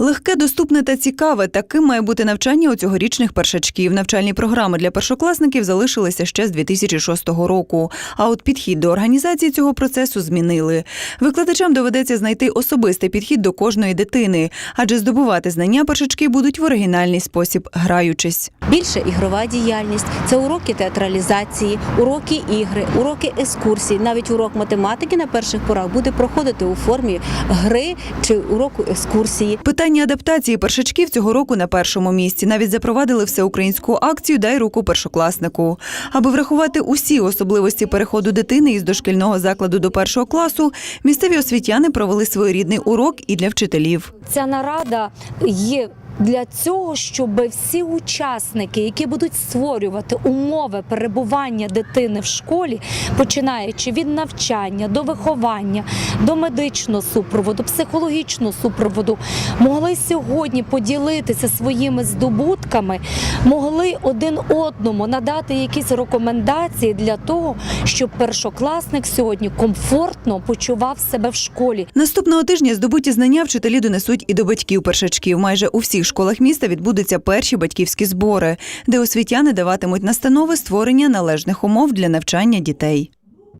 Легке, доступне та цікаве. Таким має бути навчання у цьогорічних першачків. Навчальні програми для першокласників залишилися ще з 2006 року. А от підхід до організації цього процесу змінили. Викладачам доведеться знайти особистий підхід до кожної дитини, адже здобувати знання першачки будуть в оригінальний спосіб, граючись. Більше ігрова діяльність, це уроки театралізації, уроки ігри, уроки екскурсій. Навіть урок математики на перших порах буде проходити у формі гри чи уроку екскурсії. Питання адаптації першачків цього року на першому місці. Навіть запровадили всеукраїнську акцію Дай руку першокласнику. Аби врахувати усі особливості переходу дитини із дошкільного закладу до першого класу, місцеві освітяни провели своєрідний урок і для вчителів. Ця нарада є. Для цього, щоб всі учасники, які будуть створювати умови перебування дитини в школі, починаючи від навчання до виховання, до медичного супроводу, психологічного супроводу, могли сьогодні поділитися своїми здобутками, могли один одному надати якісь рекомендації для того, щоб першокласник сьогодні комфортно почував себе в школі. Наступного тижня здобуті знання вчителі донесуть і до батьків першачків. Майже у всіх школах міста відбудуться перші батьківські збори, де освітяни даватимуть настанови створення належних умов для навчання дітей.